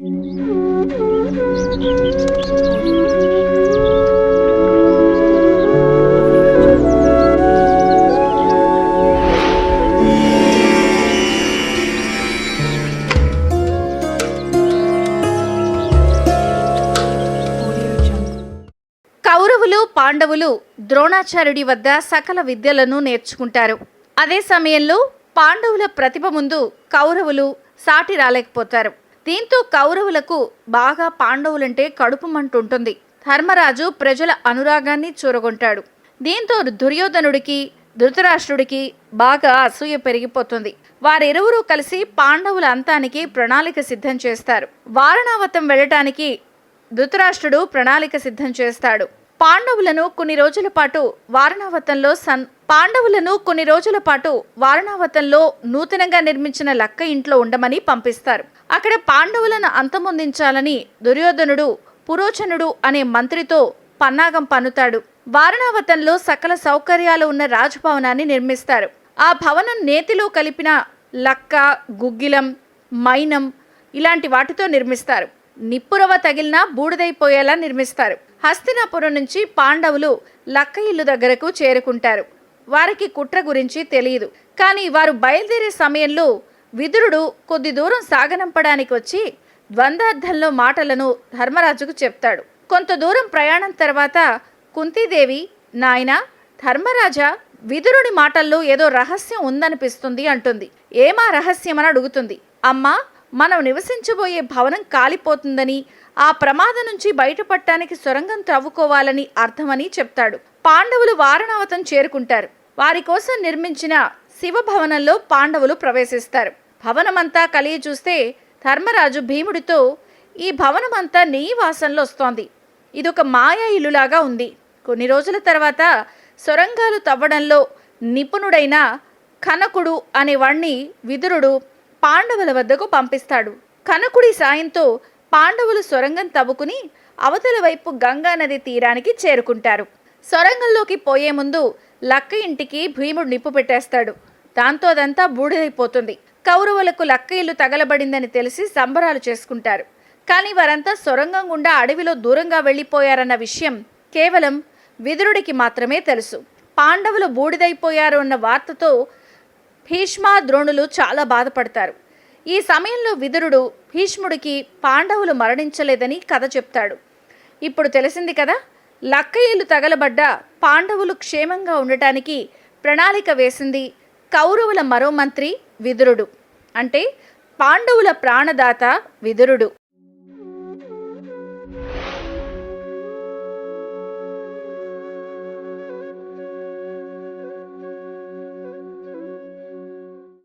కౌరవులు పాండవులు ద్రోణాచార్యుడి వద్ద సకల విద్యలను నేర్చుకుంటారు. అదే సమయంలో పాండవుల ప్రతిభ ముందు కౌరవులు సాటి రాలేకపోతారు. దీంతో కౌరవులకు బాగా పాండవులంటే కడుపు మంటుంటుంది. ధర్మరాజు ప్రజల అనురాగాన్ని చూరగొంటాడు. దీంతో దుర్యోధనుడికి ధృతరాష్ట్రుడికి బాగా అసూయ పెరిగిపోతుంది. వారిరువురు కలిసి పాండవుల అంతానికి ప్రణాళిక సిద్ధం చేస్తారు. వారణావతం వెళ్ళటానికి ధృతరాష్ట్రుడు ప్రణాళిక సిద్ధం చేస్తాడు. పాండవులను కొన్ని రోజుల పాటు వారణావతంలో సన్ పాండవులను కొన్ని రోజుల పాటు వారణావతంలో నూతనంగా నిర్మించిన లక్క ఇంట్లో ఉండమని పంపిస్తారు. అక్కడ పాండవులను అంతమొందించాలని దుర్యోధనుడు పురోచనుడు అనే మంత్రితో పన్నాగం పన్నుతాడు. వారణావతంలో సకల సౌకర్యాలు ఉన్న రాజభవనాన్ని నిర్మిస్తారు. ఆ భవనం నేతిలో కలిపిన లక్క గుగ్గిలం మైనం ఇలాంటి వాటితో నిర్మిస్తారు. నిప్పురవ తగిలినా బూడిదైపోయేలా నిర్మిస్తారు. హస్తినాపురం నుంచి పాండవులు లక్క ఇల్లు దగ్గరకు చేరుకుంటారు. వారికి కుట్ర గురించి తెలియదు కానీ వారు బయలుదేరే సమయంలో విదురుడు కొద్ది దూరం సాగనంపడానికి వచ్చి ద్వంద్వార్థంలో మాటలను ధర్మరాజుకు చెప్తాడు. కొంత దూరం ప్రయాణం తర్వాత కుంతీదేవి నాయన ధర్మరాజా విదురుడి మాటల్లో ఏదో రహస్యం ఉందనిపిస్తుంది అంటుంది. ఏమా రహస్యమని అడుగుతుంది. అమ్మా మనం నివసించబోయే భవనం కాలిపోతుందని ఆ ప్రమాదం నుంచి బయటపడటానికి సొరంగం త్రవ్వుకోవాలని అర్థమని చెప్తాడు. పాండవులు వారణావతం చేరుకుంటారు. వారి కోసం నిర్మించిన శివభవనంలో పాండవులు ప్రవేశిస్తారు. భవనమంతా కలిగి చూస్తే ధర్మరాజు భీముడితో ఈ భవనమంతా నెయ్యి వాసనలో వస్తోంది. ఇదొక మాయా ఇల్లులాగా ఉంది. కొన్ని రోజుల తర్వాత సొరంగాలు తవ్వడంలో నిపుణుడైన కనకుడు అనే వాణ్ణి విదురుడు పాండవుల వద్దకు పంపిస్తాడు. కనకుడి సాయంతో పాండవులు సొరంగం తవ్వుకుని అవతల వైపు గంగా నది తీరానికి చేరుకుంటారు. సొరంగంలోకి పోయే ముందు లక్క ఇంటికి భీముడు నిప్పు పెట్టేస్తాడు. దాంతో అదంతా బూడిదైపోతుంది. కౌరవులకు లక్క ఇల్లు తగలబడిందని తెలిసి సంబరాలు చేసుకుంటారు. కానీ వారంతా సొరంగం గుండా అడవిలో దూరంగా వెళ్ళిపోయారన్న విషయం కేవలం విదురుడికి మాత్రమే తెలుసు. పాండవులు బూడిదైపోయారు అన్న వార్తతో భీష్మ ద్రోణులు చాలా బాధపడతారు. ఈ సమయంలో విదురుడు భీష్ముడికి పాండవులు మరణించలేదని కథ చెప్తాడు. ఇప్పుడు తెలిసింది కదా లక్కయ్యలు తగలబడ్డ పాండవులు క్షేమంగా ఉండటానికి ప్రణాళిక వేసింది కౌరవుల మరో మంత్రి విదురుడు. అంటే పాండవుల ప్రాణదాత విదురుడు.